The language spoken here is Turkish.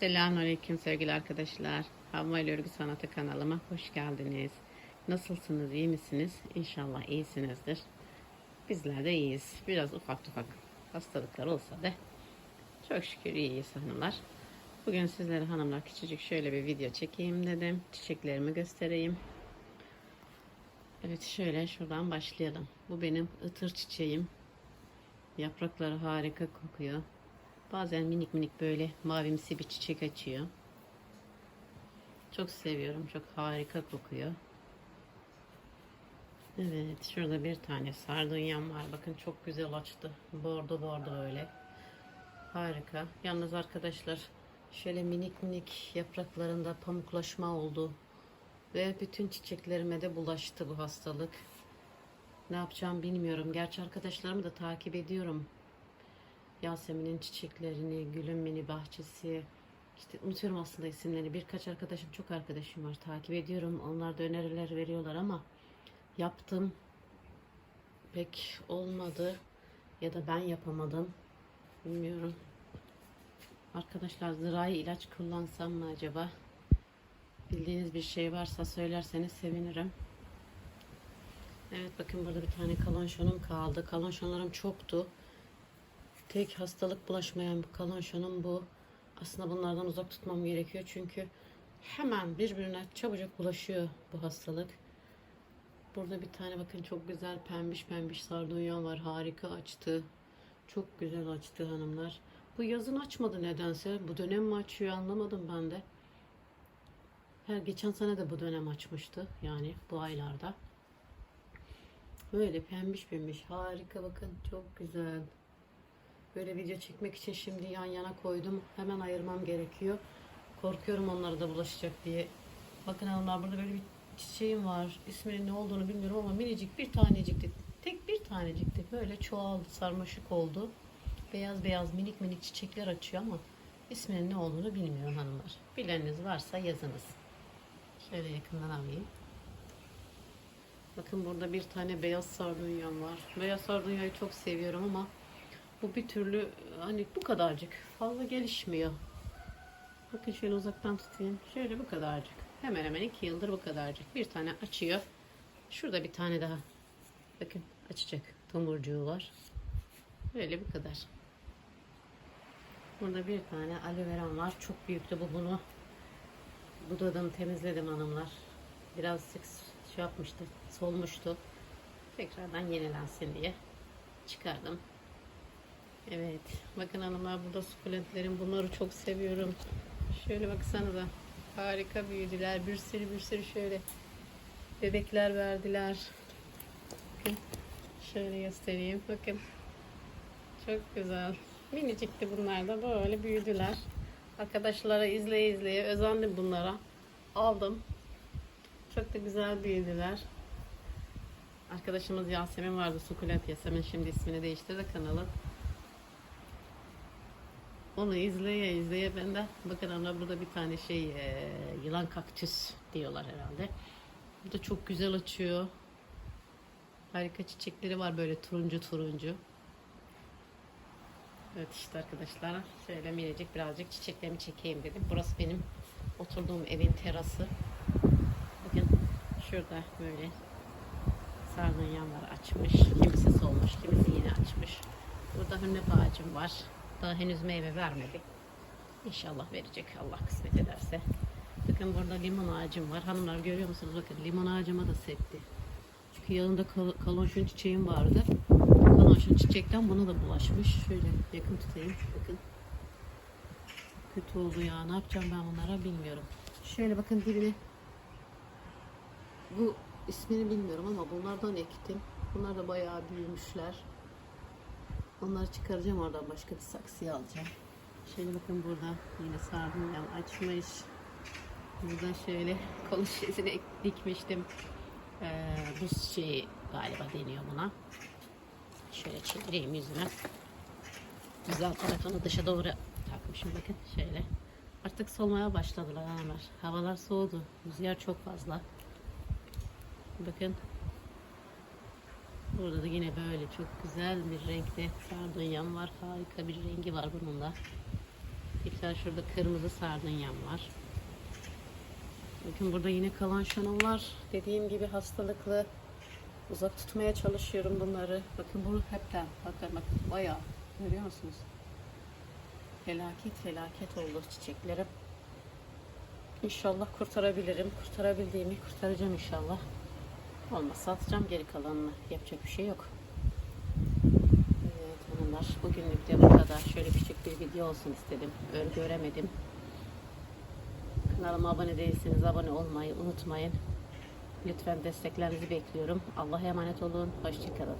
Selamünaleyküm sevgili arkadaşlar. Havva ile Örgü Sanatı kanalıma hoş geldiniz. Nasılsınız, iyi misiniz? İnşallah iyisinizdir. Bizler de iyiyiz. Biraz ufak ufak hastalıklar olsa da çok şükür iyiyiz hanımlar. Bugün sizlere hanımlar küçücük şöyle bir video çekeyim dedim. Çiçeklerimi göstereyim. Evet şöyle şuradan başlayalım. Bu benim ıtır çiçeğim. Yaprakları harika kokuyor. Bazen minik minik böyle mavimsi bir çiçek açıyor. Çok seviyorum. Çok harika kokuyor. Evet. Şurada bir tane sardunyam var. Bakın çok güzel açtı. Bordo bordo böyle. Harika. Yalnız arkadaşlar şöyle minik minik yapraklarında pamuklaşma oldu. Ve bütün çiçeklerime de bulaştı bu hastalık. Ne yapacağım bilmiyorum. Gerçi arkadaşlarımı da takip ediyorum. Yasemin'in çiçeklerini, Gül'ün mini bahçesi. İşte unutuyorum aslında isimlerini. Birkaç arkadaşım, çok arkadaşım var. Takip ediyorum. Onlar da öneriler veriyorlar ama yaptım. Pek olmadı. Ya da ben yapamadım. Bilmiyorum. Arkadaşlar zirai ilaç kullansam mı acaba? Bildiğiniz bir şey varsa söylerseniz sevinirim. Evet bakın burada bir tane kalonşonum kaldı. Kalonşonlarım çoktu. Tek hastalık bulaşmayan bu kalonşonum bu. Aslında bunlardan uzak tutmam gerekiyor çünkü hemen birbirine çabucak bulaşıyor bu hastalık. Burada bir tane bakın çok güzel pembiş pembiş sardunya var. Harika açtı. Çok güzel açtı hanımlar. Bu yazın açmadı nedense. Bu dönem mi açıyor anlamadım ben de. Her geçen sene de bu dönem açmıştı. Yani bu aylarda. Böyle pembiş pembiş harika bakın çok güzel. Böyle video çekmek için şimdi yan yana koydum. Hemen ayırmam gerekiyor. Korkuyorum onlara da bulaşacak diye. Bakın hanımlar burada böyle bir çiçeğim var. İsminin ne olduğunu bilmiyorum ama minicik bir tanecikti. Tek bir tanecikti. Böyle çoğaldı, sarmaşık oldu. Beyaz beyaz minik minik çiçekler açıyor ama isminin ne olduğunu bilmiyorum hanımlar. Bileniniz varsa yazınız. Şöyle yakından alayım. Bakın burada bir tane beyaz sardunyam var. Beyaz sardunyayı çok seviyorum ama bu bir türlü hani bu kadarcık fazla gelişmiyor. Bakın şöyle uzaktan tutayım. Şöyle bu kadarcık. Hemen hemen iki yıldır bu kadarcık. Bir tane açıyor. Şurada bir tane daha. Bakın açacak. Tomurcuğu var. Böyle bu kadar. Burada bir tane aloe veram var. Çok büyüktü bu bunu. Budadım temizledim hanımlar. Biraz sık şey yapmıştı. Solmuştu. Tekrardan yenilensin diye çıkardım. Evet. Bakın hanımlar burada sukulentlerim. Bunları çok seviyorum. Şöyle baksanıza. Harika büyüdüler. Bir sürü bir sürü şöyle bebekler verdiler. Bakın. Şöyle göstereyim. Bakın. Çok güzel. Minicikti bunlar da böyle büyüdüler. Arkadaşlara izleye izleye özendim bunlara. Aldım. Çok da güzel büyüdüler. Arkadaşımız Yasemin vardı. Sukulent Yasemin. Şimdi ismini değiştirdi kanalı. Onu izleye izleye ben de bakın ama burada bir tane şey e, yılan kaktüs diyorlar herhalde. Bu da çok güzel açıyor. Harika çiçekleri var böyle turuncu turuncu. Evet işte arkadaşlar şöyle minicik birazcık çiçeklerimi çekeyim dedim. Burası benim oturduğum evin terası. Bakın şurada böyle sardunyalar açmış. Kimisi solmuş, kimisi yeni açmış. Burada hünnep ağacım var. Daha henüz meyve vermedi. İnşallah verecek Allah kısmet ederse. Bakın burada limon ağacım var. Hanımlar görüyor musunuz? Bakın limon ağacıma da septi. Çünkü yanında kal kalonşun çiçeğim vardı. Kalonşun çiçekten buna da bulaşmış. Şöyle yakın tutayım. Bakın. Kötü oldu ya. Ne yapacağım ben bunlara bilmiyorum. Şöyle bakın dibine. Bu ismini bilmiyorum ama bunlardan ektim. Bunlar da bayağı büyümüşler. Onları çıkaracağım oradan başka bir saksıya alacağım. Şöyle bakın burada yine sardunyam açmış. Burada şöyle kolu şişesine dikmiştim. Ee, buz şeyi galiba deniyor buna. Şöyle çevireyim yüzüme. Güzel tarafını dışa doğru takmışım bakın şöyle. Artık solmaya başladılar hanımlar. Havalar soğudu. Rüzgar çok fazla. Bakın Burada da yine böyle çok güzel bir renkte sardunyam var. Harika bir rengi var bunun da. Bir tane şurada kırmızı sardunyam var. Bakın burada yine kalan şanım var. Dediğim gibi hastalıklı. Uzak tutmaya çalışıyorum bunları. Bakın bunu hepten. Bakın bakın bayağı. Görüyor musunuz? Felaket felaket oldu çiçeklerim. İnşallah kurtarabilirim. Kurtarabildiğimi kurtaracağım inşallah. Olmazsa atacağım geri kalanını. Yapacak bir şey yok. Evet hanımlar bugünlük de bu kadar. Şöyle küçük bir video olsun istedim. Örgü öremedim. Kanalıma abone değilseniz abone olmayı unutmayın. Lütfen desteklerinizi bekliyorum. Allah'a emanet olun. Hoşçakalın.